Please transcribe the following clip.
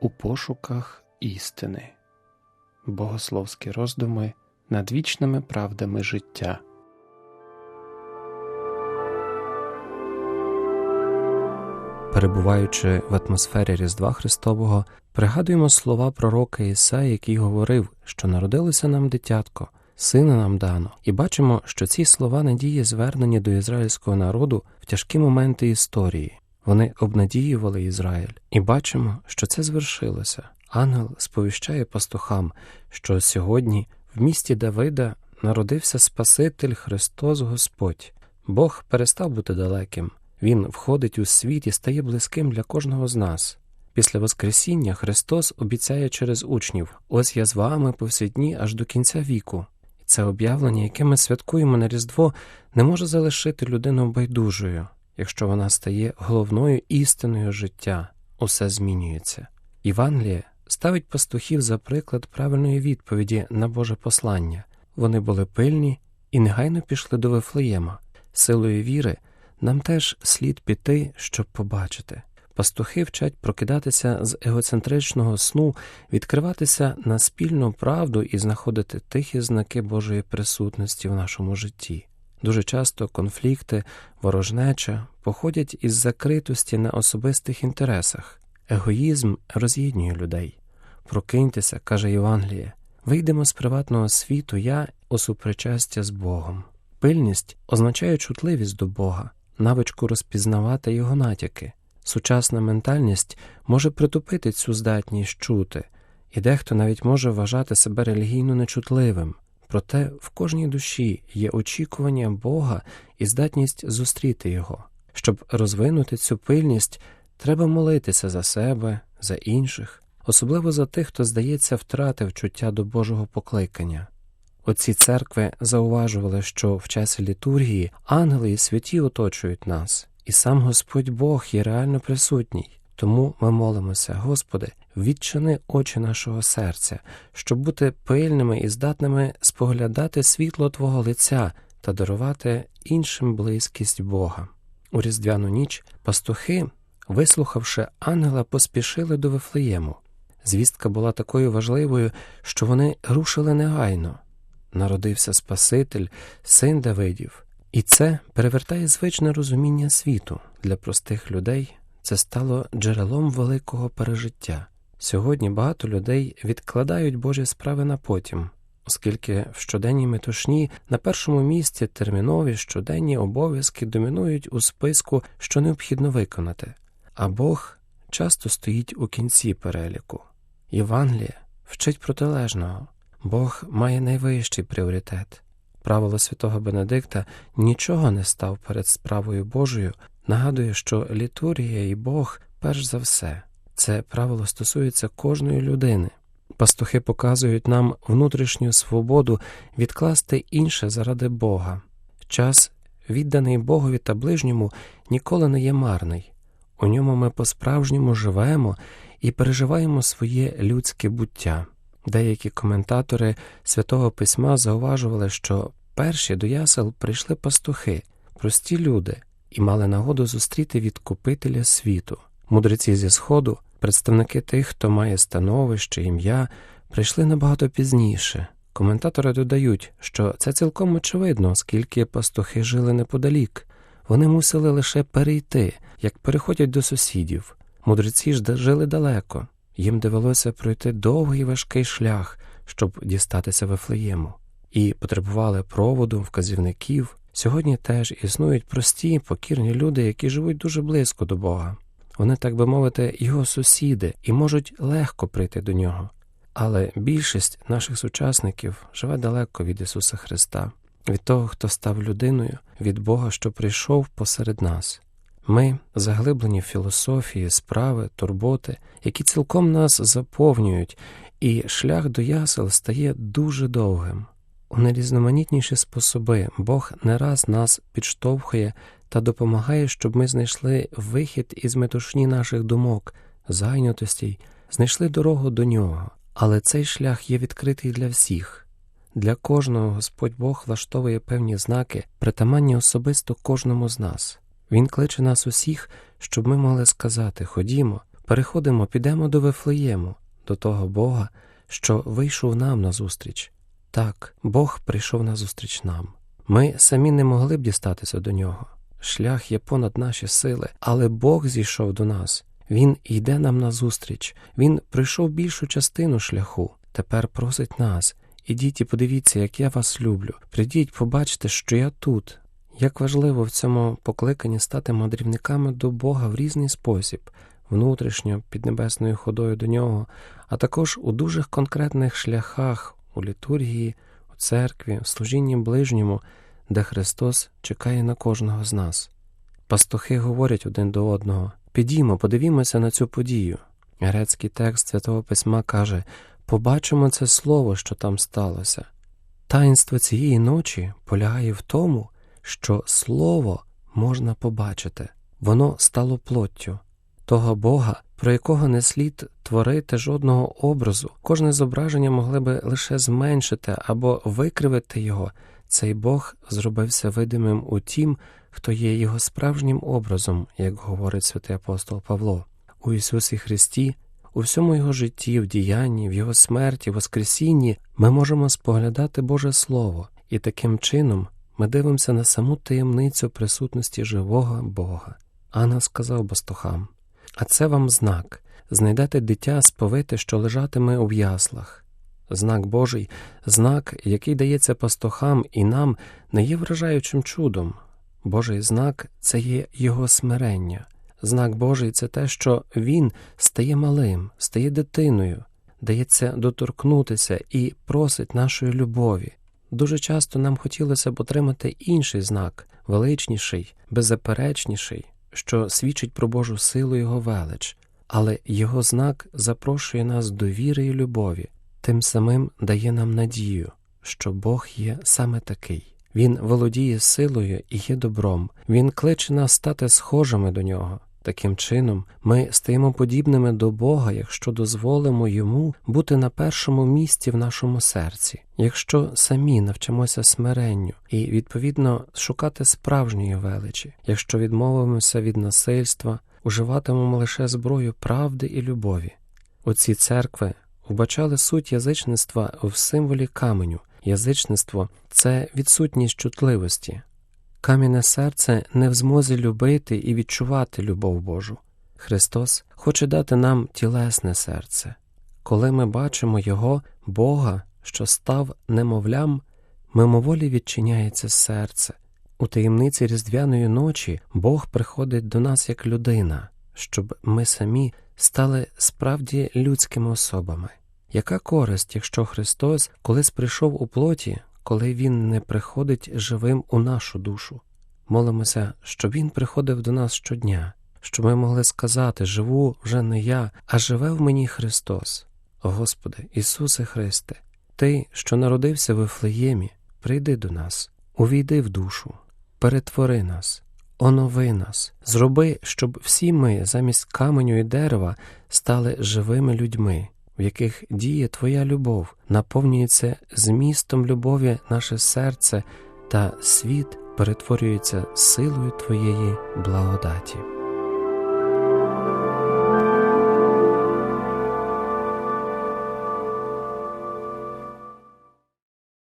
у пошуках істини, богословські роздуми над вічними правдами життя. Перебуваючи в атмосфері Різдва Христового, пригадуємо слова пророка Ісаї, який говорив, що народилося нам дитятко, сина нам дано, і бачимо, що ці слова надії звернені до ізраїльського народу в тяжкі моменти історії. Вони обнадіювали Ізраїль, і бачимо, що це звершилося. Ангел сповіщає пастухам, що сьогодні в місті Давида народився Спаситель Христос Господь. Бог перестав бути далеким. Він входить у світ і стає близьким для кожного з нас. Після Воскресіння Христос обіцяє через учнів: ось я з вами по всі дні аж до кінця віку. Це об'явлення, яке ми святкуємо на Різдво, не може залишити людину байдужою, якщо вона стає головною істиною життя, усе змінюється. Євангеліє ставить пастухів за приклад правильної відповіді на Боже послання. Вони були пильні і негайно пішли до Вифлеєма. Силою віри нам теж слід піти, щоб побачити. Пастухи вчать прокидатися з егоцентричного сну, відкриватися на спільну правду і знаходити тихі знаки Божої присутності в нашому житті. Дуже часто конфлікти, ворожнеча походять із закритості на особистих інтересах. Егоїзм роз'єднує людей. Прокиньтеся, каже Євангеліє, вийдемо з приватного світу я у супричастя з Богом. Пильність означає чутливість до Бога, навичку розпізнавати його натяки. Сучасна ментальність може притупити цю здатність чути, і дехто навіть може вважати себе релігійно нечутливим. Проте в кожній душі є очікування Бога і здатність зустріти Його. Щоб розвинути цю пильність, треба молитися за себе, за інших, особливо за тих, хто, здається, втратив чуття до Божого покликання. Оці церкви зауважували, що в часі літургії ангели і святі оточують нас, і сам Господь Бог є реально присутній. Тому ми молимося, Господи, відчини очі нашого серця, щоб бути пильними і здатними споглядати світло Твого лиця та дарувати іншим близькість Бога. У різдвяну ніч пастухи, вислухавши ангела, поспішили до Вифлеєму. Звістка була такою важливою, що вони рушили негайно. Народився Спаситель, син Давидів, і це перевертає звичне розуміння світу для простих людей. Це стало джерелом великого пережиття. Сьогодні багато людей відкладають Божі справи на потім, оскільки в щоденній метушні на першому місці термінові щоденні обов'язки домінують у списку, що необхідно виконати, а Бог часто стоїть у кінці переліку. Євангеліє вчить протилежного. Бог має найвищий пріоритет. Правило святого Бенедикта нічого не став перед справою Божою, нагадує, що літургія і Бог перш за все. Це правило стосується кожної людини. Пастухи показують нам внутрішню свободу відкласти інше заради Бога. Час, відданий Богові та ближньому, ніколи не є марний. У ньому ми по-справжньому живемо і переживаємо своє людське буття. Деякі коментатори святого письма зауважували, що перші до ясел прийшли пастухи, прості люди, і мали нагоду зустріти відкупителя світу. Мудреці зі Сходу, представники тих, хто має становище, ім'я, прийшли набагато пізніше. Коментатори додають, що це цілком очевидно, оскільки пастухи жили неподалік. Вони мусили лише перейти, як переходять до сусідів. Мудреці ж жили далеко. Їм довелося пройти довгий важкий шлях, щоб дістатися Вифлеєму, і потребували проводу, вказівників. Сьогодні теж існують прості, покірні люди, які живуть дуже близько до Бога. Вони, так би мовити, його сусіди і можуть легко прийти до нього. Але більшість наших сучасників живе далеко від Ісуса Христа, від того, хто став людиною, від Бога, що прийшов посеред нас. Ми заглиблені в філософії, справи, турботи, які цілком нас заповнюють, і шлях до ясел стає дуже довгим. У найрізноманітніші способи Бог не раз нас підштовхує та допомагає, щоб ми знайшли вихід із метушні наших думок, зайнятостей, знайшли дорогу до нього. Але цей шлях є відкритий для всіх. Для кожного Господь Бог влаштовує певні знаки, притаманні особисто кожному з нас. Він кличе нас усіх, щоб ми могли сказати Ходімо, переходимо, підемо до Вифлеєму, до того Бога, що вийшов нам назустріч. Так, Бог прийшов назустріч нам. Ми самі не могли б дістатися до нього. Шлях є понад наші сили, але Бог зійшов до нас. Він йде нам назустріч, Він пройшов більшу частину шляху. Тепер просить нас. Ідіть і подивіться, як я вас люблю. Прийдіть, побачте, що я тут. Як важливо в цьому покликанні стати мандрівниками до Бога в різний спосіб, внутрішньо, під небесною ходою до нього, а також у дуже конкретних шляхах, у літургії, у церкві, в служінні ближньому, де Христос чекає на кожного з нас. Пастухи говорять один до одного підімо, подивімося на цю подію. Грецький текст Святого Письма каже побачимо це слово, що там сталося. Таїнство цієї ночі полягає в тому, що слово можна побачити, воно стало плоттю. Того Бога, про якого не слід творити жодного образу, кожне зображення могли би лише зменшити або викривити його, цей Бог зробився видимим у тім, хто є його справжнім образом, як говорить святий апостол Павло. У Ісусі Христі, у всьому Його житті, в діянні, в Його смерті, Воскресінні ми можемо споглядати Боже Слово, і таким чином ми дивимося на саму таємницю присутності живого Бога. Анна сказав пастухам А це вам знак знайдете дитя сповите, що лежатиме у яслах. Знак Божий, знак, який дається пастухам і нам, не є вражаючим чудом. Божий знак це є Його смирення. Знак Божий це те, що Він стає малим, стає дитиною, дається доторкнутися і просить нашої любові. Дуже часто нам хотілося б отримати інший знак, величніший, беззаперечніший, що свідчить про Божу силу Його велич, але Його знак запрошує нас до віри і любові, тим самим дає нам надію, що Бог є саме такий. Він володіє силою і є добром, Він кличе нас стати схожими до нього. Таким чином, ми стаємо подібними до Бога, якщо дозволимо йому бути на першому місці в нашому серці, якщо самі навчимося смиренню і, відповідно, шукати справжньої величі, якщо відмовимося від насильства, уживатимемо лише зброю правди і любові. Оці церкви вбачали суть язичництва в символі каменю. Язичництво це відсутність чутливості. Кам'яне серце не в змозі любити і відчувати любов Божу. Христос хоче дати нам тілесне серце. Коли ми бачимо Його, Бога, що став немовлям, мимоволі відчиняється серце. У таємниці Різдвяної ночі Бог приходить до нас як людина, щоб ми самі стали справді людськими особами. Яка користь, якщо Христос колись прийшов у плоті, коли Він не приходить живим у нашу душу? Молимося, щоб Він приходив до нас щодня, щоб ми могли сказати живу вже не я, а живе в мені Христос. Господи, Ісусе Христе, Ти, що народився в Ефлеємі, прийди до нас, увійди в душу, перетвори нас, онови нас, зроби, щоб всі ми замість каменю і дерева стали живими людьми в яких діє Твоя любов, наповнюється змістом любові наше серце, та світ перетворюється силою Твоєї благодаті.